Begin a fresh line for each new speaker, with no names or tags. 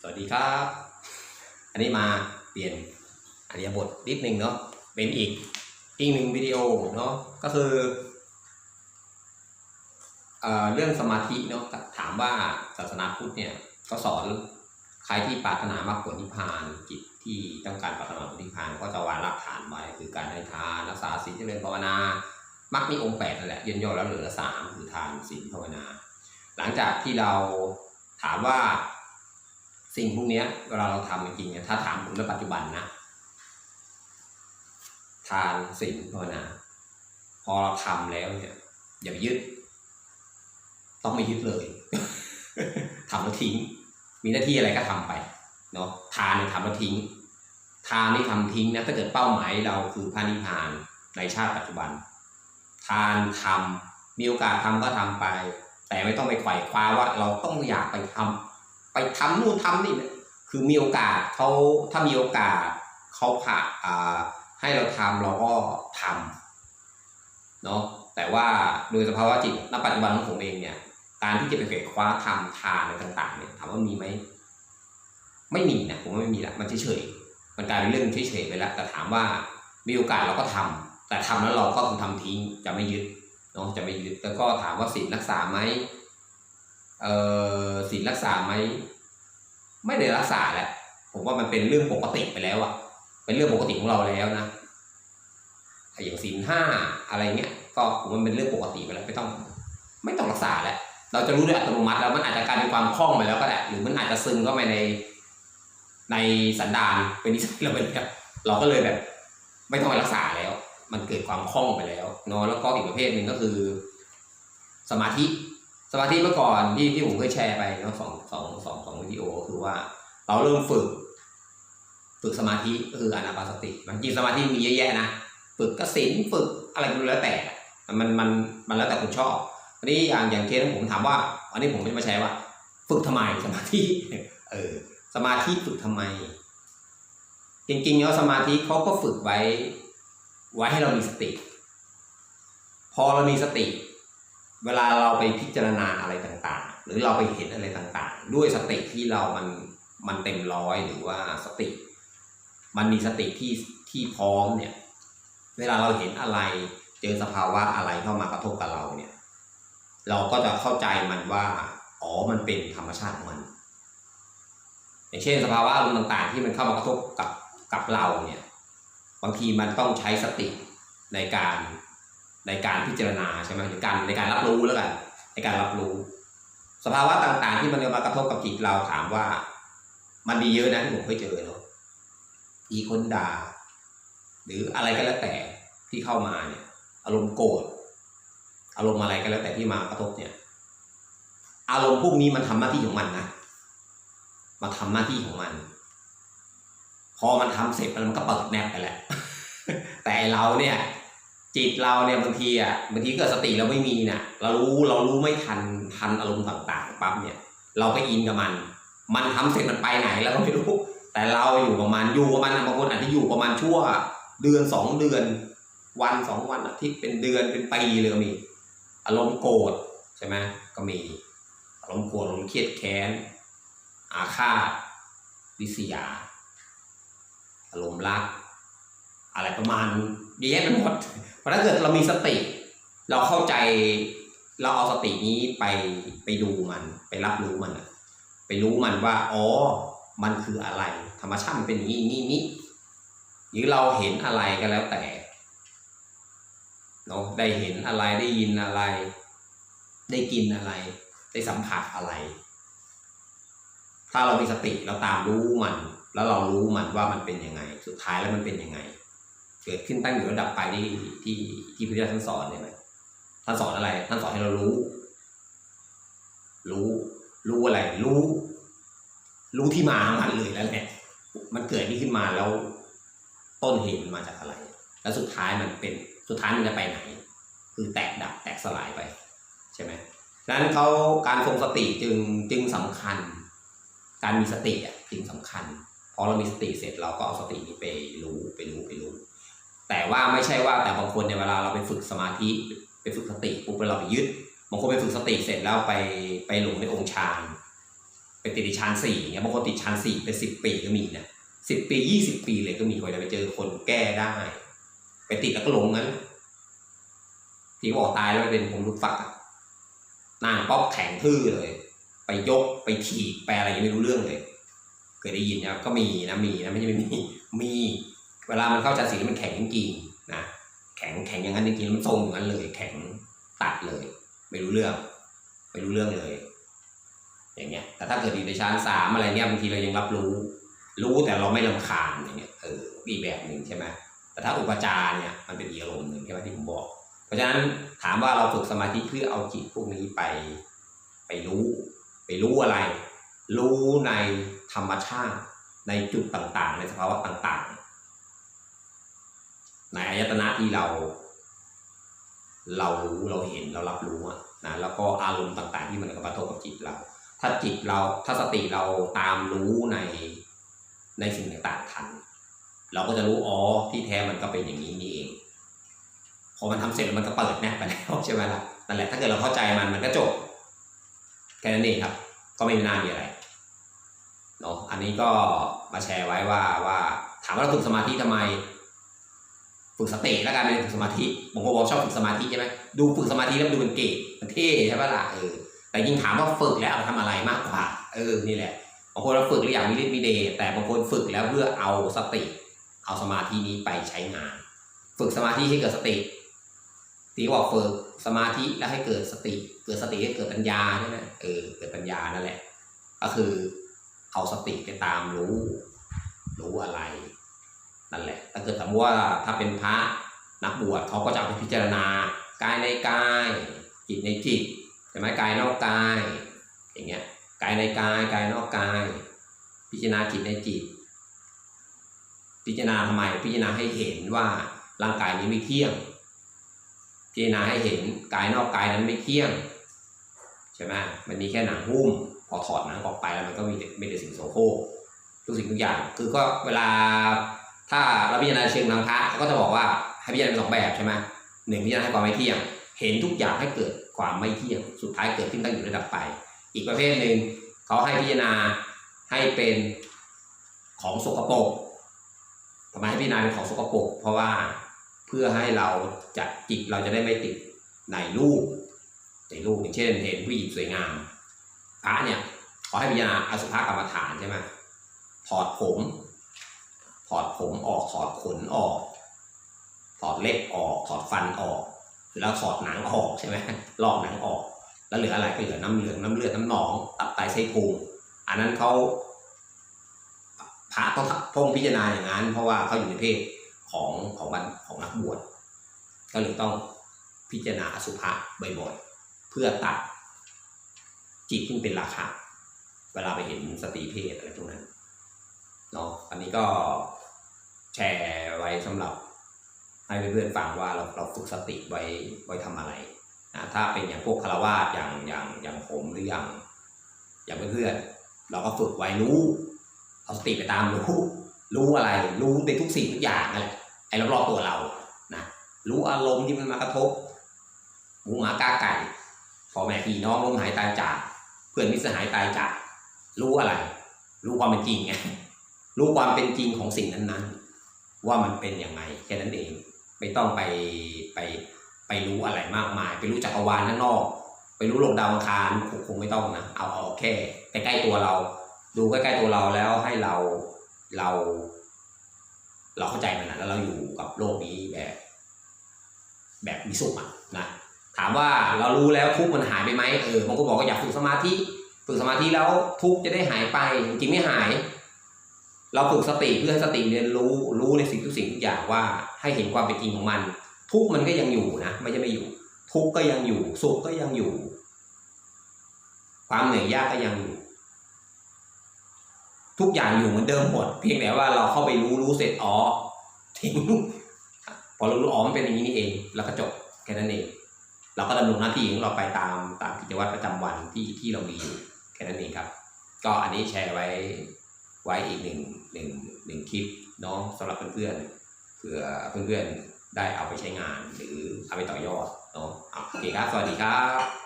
สวัสดีครับ อันนี้มาเปลี่ยนอริยบทนิดนึงเนาะเป็นอีกอีกหนึ่งวิดีโอเนาะก็คือเอเรื่องสมาธิเนาะถามว่าศาสนาพุทธเนี่ยก็สอนใครที่ปรารถนามรรคผลนิพพานจิตที่ต้องการปรารถนาผลนิพพานก็จะวางรากฐานไว้คือการให้ทานรักษาศีลเจริญภาวนามักมีองค์แปดนั่นแหละย่นย่อแล้วเหลือสามคือทานศีลภาวนา หลังจากที่เราถามว่า สิ่งพวกนี้เวลาเราทำจริงเนี่ยถ้าถามผมในปัจจุบันนะ ทานศีลภาวนาพอเราทำแล้วเนี่ย อย่าไปยึด ต้องไม่ยึดเลยทำแล้วทิ้ง มีหน้าที่อะไรก็ทำไปเนาะทานเนี่ยทำแล้วทิ้ง ทานนี่ทำทิ้งนะถ้าเกิดเป้าหมายเราคือพระนิพพานในชาติปัจจุบัน ทานทำมีโอกาสทำก็ทำไป แต่ไม่ต้องไปไขว่คว้าว่าเราต้องอยากไปทำ ไปทำนู่นทำนี่เนี่ยคือมีโอกาสเขาถ้ามีโอกาสเขาผ่าอ่าให้เราทำเราก็ทำเนาะแต่ว่าโดยสภาวะจิตณปัจจุบันของผมเองเนี่ยการที่จะไปไขว่คว้าทำทานอะไรต่าง ๆ เนี่ยถามว่ามีไหมไม่มีนะผมว่าไม่มีละมันเฉยๆมันกลายเป็นเรื่องเฉยๆไปแล้วแต่ถามว่ามีโอกาสเราก็ทำแต่ทำแล้วเราก็คือทำทิ้งจะไม่ยึดเนาะจะไม่ยึดแล้วก็ถามว่าศีลรักษาไหม ศีลรักษาไหมไม่ได้รักษาแหละผมว่ามันเป็นเรื่องปกติไปแล้วอะเป็นเรื่องปกติของเราแล้วนะอย่างศีลห้าอะไรเงี้ยก็ผมว่ามันเป็นเรื่องปกติไปแล้วไม่ต้อง ไม่ต้องรักษาแหละเราจะรู้ด้วยอัตโนมัติแล้วมันอาจจะกลายเป็นความคล่องไปแล้วก็ได้หรือมันอาจจะซึมเข้าไปในในสันดานเป็นนิสัยเราไปแล้วเราก็เลยแบบ ไม่ต้องไปรักษาแล้ว มันเกิดความคล่องไปแล้วเนาะแล้วก็อีกประเภทหนึ่งก็คือ สมาธิ สมาธิเมื่อก่อนที่ที่ผมเคยแชร์ไปเนาะสองสองสองสองวิดีโอคือว่า เราเริ่มฝึก ฝึกสมาธิก็คืออานาปานสติมันจริงสมาธิมีเยอะแยะนะฝึกกสินฝึกอะไรก็แล้วแต่ มันมันมันแล้วแต่คุณชอบอันนี้อย่างอย่างเคสผมถามว่า อันนี้ผมไม่มาแชร์ว่า ฝึกทำไมสมาธิเออสมาธิฝึกทำไม จริงๆแล้วสมาธิเขาก็ฝึกไว้ ไว้ให้เรามีสติ พอเรามีสติ เวลาเราไปพิจารณาอะไรต่างๆ หรือเราไปเห็นอะไรต่างๆ ด้วยสติที่เรามันมันเต็มร้อยหรือว่าสติ มันมีสติที่ที่พร้อมเนี่ย เวลาเราเห็นอะไร เจอสภาวะอะไรเข้ามากระทบกับเราเนี่ย เราก็จะเข้าใจมันว่าอ๋อมันเป็นธรรมชาติของมัน อย่างเช่นสภาวะอารมณ์ต่างๆ ที่มันเข้ามากระทบกับกับเราเนี่ย บางทีมันต้องใช้สติในการ ในการพิจารณาใช่ไหมหรือการในการรับรู้แล้วกันในการรับรู้ สภาวะต่าง ๆ ที่มันมากระทบกับจิตเราถามว่า มันมีเยอะนะที่ผมเคยเจอเนาะมีคนด่า หรืออะไรก็แล้วแต่ที่เข้ามาเนี่ย อารมณ์โกรธอารมณ์อะไรก็แล้วแต่ที่มากระทบเนี่ย อารมณ์พวกนี้มันทำหน้าที่ของมันนะมาทำหน้าที่ของมัน พอมันทำเสร็จมันก็เปิดแนบไปแล้วแต่เราเนี่ย จิตเราเนี่ยบางทีอะบางทีเกิดสติเราไม่มีเนี่ยเรารู้เรารู้ไม่ทันทันอารมณ์ต่างๆปั๊บเนี่ย เราก็อินกับมัน มันทำเสร็จมันไปไหนเราก็ไม่รู้ แต่เราอยู่ประมาณอยู่ประมาณบางคนอาจจะอยู่ประมาณชั่ว เดือนสองเดือน วันสองวันอาทิตย์เป็นเดือนเป็นปีเลยก็มี อารมณ์โกรธใช่ไหมก็มีอารมณ์โกรธอารมณ์เครียดแค้น อาฆาตวิษยา อารมณ์รัก อะไรประมาณ เยอะแยะไปหมดเพราะถ้าเกิดเรามีสติ เราเข้าใจเราเอาสตินี้ไปไปดูมัน ไปรับรู้มันไปรู้มันว่าอ๋อมันคืออะไร ธรรมชาติมันเป็นอย่างนี้นี่นี่หรือเราเห็นอะไรก็แล้วแต่เนาะได้เห็นอะไรได้ยินอะไร ได้กินอะไร ได้สัมผัสอะไร ถ้าเรามีสติเราตามรู้มัน แล้วเรารู้มันว่ามันเป็นยังไง สุดท้ายแล้วมันเป็นยังไง เกิดขึ้นตั้งอยู่ระดับไปที่ที่ที่พระเจ้าท่านสอนเนี่ยไหมท่านสอนอะไร ท่านสอนให้เรารู้ รู้ รู้อะไร รู้ รู้ที่มาของมันเลยแล้วแหละมันเกิดนี่ขึ้นมาแล้วต้นเหตุมันมาจากอะไร แล้วสุดท้ายมันเป็นสุดท้ายมันจะไปไหน คือแตกดับแตกสลายไป ใช่ไหมดังนั้นเขาการทรงสติจึงจึงสำคัญ การมีสติอะจึงสำคัญพอเรามีสติเสร็จเราก็เอาสตินี้ไปรู้ไปรู้ไปรู้ แต่ว่าไม่ใช่ว่าแต่บางคนในยเวลาเราไปฝึกสมาธิไปฝึกสติปุ๊บแล้วเราไปยึดบางคนไปฝึกสติเสร็จแล้วไปไปหลงในองค์ฌานไปติดในชั้นสี่เงี้ยบางคนติดชั้นสี่เป็นสิบปีก็มีนะสิบปียี่สิบปีเลยก็มีกว่าจะไปเจอคนแก้ได้ ไปติดแล้วก็หลงงั้นที่บอกตายแล้วไปเป็นผมลูกฝักนั่งป๊อกแข็งทื่อเลย ไปยกไปถีบไปอะไรยังไม่รู้เรื่องเลย เคยได้ยินนะก็มีนะมีนะไม่ใช่ไม่มีมี เวลามันเข้าชั้นสีมันแข็งจริงๆนะแข็งแข็งอย่างนั้นจริงๆมันทรงอย่างนั้นเลย แข็งตัดเลย ไม่รู้เรื่อง ไม่รู้เรื่องเลย อย่างเงี้ย แต่ถ้าเกิดอยู่ในชั้นสามอะไรเนี้ยบางทีเรายังรับรู้ รู้แต่เราไม่ลำคาญอย่างเงี้ยเอออีกแบบหนึ่งใช่ไหมแต่ถ้าอุปจารเนี่ยมันเป็นอีกอารมณ์หนึ่งใช่ไหมที่ผมบอก เพราะฉะนั้นถามว่าเราฝึกสมาธิเพื่อเอาจิตพวกนี้ไป ไปรู้ ไปรู้อะไร รู้ในธรรมชาติในจุดต่างๆ ในสภาวะต่างๆ ในอายตนะที่เรา เรารู้เราเห็นเรารับรู้นะแล้วก็อารมณ์ต่างๆ ที่มันกระทบกับจิตเรา ถ้าจิตเราถ้าสติเราตามรู้ในในสิ่งต่างๆทัน เราก็จะรู้อ๋อที่แท้มันก็เป็นอย่างนี้นี่เองพอมันทำเสร็จมันก็เปิดแนบไปแล้วใช่ไหมล่ะนั่นแหละถ้าเกิดเราเข้าใจมันมันก็จบแค่นั้นเองครับ ก็ไม่มีน่ามีอะไรเนาะอันนี้ก็มาแชร์ไว้ว่าว่าถามว่าเราฝึกสมาธิทำไม ฝึกสติแล้วกันไม่ได้ฝึกสมาธิผมก็บอกชอบฝึกสมาธิใช่ไหมดูฝึกสมาธิแล้วดูเป็นเก๋มันเท่ใช่ปะล่ะเออแต่ยิ่งถามว่าฝึกแล้วเอาทำอะไรมากกว่า เออนี่แหละบางคนเราฝึกแล้วอยากมีฤทธิ์มีเดชแต่บางคนฝึกแล้วเพื่อเอาสติ เอาสมาธินี้ไปใช้งาน ฝึกสมาธิให้เกิดสติตีบอกฝึกสมาธิแล้วให้เกิดสติ เกิดสติให้เกิดปัญญาใช่ไหมเออเกิดปัญญานั่นแหละ ก็คือเอาสติไปตามรู้ รู้อะไร นั่นแหละ ถ้าเกิดสมมติว่าถ้าเป็นพระนักบวชเขาก็จะเอาไปพิจารณากายในกายจิตในจิตใช่ไหมกายนอกกาย อย่างเงี้ยกายในกายกายนอกกาย พิจารณาจิตในจิต พิจารณาทำไมพิจารณาให้เห็นว่าร่างกายนี้ไม่เที่ยง พิจารณาให้เห็นกายนอกกายนั้นไม่เที่ยงใช่ไหมมันมีแค่หนังหุ้มพอถอดหนังออกไปแล้วมันก็มีแต่ไม่ได้สิ่งโสโครกทุกสิ่งทุกอย่าง คือก็เวลา ถ้าเราพิจารณาเชิงทางพระเขาก็จะบอกว่าให้พิจารณาเป็นสองแบบใช่ไหมหนึ่งพิจารณาให้ความไม่เที่ยง เห็นทุกอย่างให้เกิดความไม่เที่ยง สุดท้ายเกิดขึ้นตั้งอยู่ระดับไป อีกประเภทหนึ่งเขาให้พิจารณาให้เป็นของสกปรกทำไมให้พิจารณาเป็นของสกปรกเพราะว่าเพื่อให้เราจะจิตเราจะได้ไม่ติดในรูปในรูปอย่างเช่น เห็นผู้หญิงสวยงามพระเนี่ยเขาให้พิจารณาอสุภกรรมฐานใช่ไหมถอดผม ถอดผมออกถอดขนออก ถอดเล็บออกถอดฟันออกแล้วถอดหนังออกใช่ไหมลอกหนังออก แล้วเหลืออะไรก็เหลือน้ำเหลืองน้ำเลือดน้ำหนองตับไตไส้พุงอันนั้นเขาพระต้องต้องพิจารณาอย่างนั้น เพราะว่าเขาอยู่ในเพศของของวันของนักบวชก็เลยต้องพิจารณาอสุภะบ่อยๆเพื่อตัดจิตที่เป็นราคะเวลาไปเห็นสตรีเพศอะไรพวกนั้นเนาะอันนี้ก็ แชร์ไว้สำหรับ ให้เพื่อนๆฟังว่าเราเราฝึกสติไว้ไว้ทำอะไรนะถ้าเป็นอย่างพวกคารวาสอย่างอย่างอย่างผมหรืออย่าง อย่างเพื่อนๆเราก็ฝึกไว้รู้เอาสติไปตามรู้รู้อะไร รู้ในทุกสิ่งทุกอย่างนั่นแหละไอ้รอบๆตัวเรานะรู้อารมณ์ที่มันมากระทบหมูหมากาไก่พ่อแม่พี่น้องล้มหายตายจาก เพื่อนมิสหายตายจาก รู้อะไร รู้ความเป็นจริงไงรู้ความเป็นจริงของสิ่งนั้นๆ ว่ามันเป็นยังไงแค่นั้นเอง ไม่ต้องไปไปไปรู้อะไรมากมาย ไปรู้จักรวาลข้างนอก ไปรู้โลกดาวอังคารคงไม่ต้องนะเอาเอาแค่ใกล้ๆตัวเรา ดูใกล้ๆตัวเราแล้วให้เราเรา เราเข้าใจมันนะแล้วเราอยู่กับโลกนี้แบบ แบบมีสุขอะนะถามว่าเรารู้แล้วทุกมันหายไปไหมเออบางคนบอกว่าอยากฝึกสมาธิฝึกสมาธิแล้วทุกจะได้หายไปจริงไม่หาย เราฝึกสติเพื่อให้สติเรียนรู้รู้ในสิ่งทุกสิ่งทุกอย่างว่าให้เห็นความเป็นจริงของมัน ทุกมันก็ยังอยู่นะไม่ใช่ไม่อยู่ ทุกก็ยังอยู่ สุขก็ยังอยู่ ความเหนื่อยยากก็ยังอยู่ ทุกอย่างอยู่เหมือนเดิมหมด เพียงแต่ว่าเราเข้าไปรู้รู้เสร็จอ๋อทิ้งพอเรารู้อ๋อมันเป็นอย่างนี้นี่เอง แล้วก็จบแค่นั้นเอง เราก็ดำรงหน้าที่ของเราไปตามตามกิจวัตรประจำวันที่ที่เรามีอยู่แค่นั้นเองครับ ก็อันนี้แชร์ไว้ ไว้อีกหนึ่งหนึ่งหนึ่งคลิปเนาะสำหรับเพื่อนๆเผื่อเพื่อนๆได้เอาไปใช้งานหรือเอาไปต่อยอดเนาะอะโอเคครับ สวัสดีครับ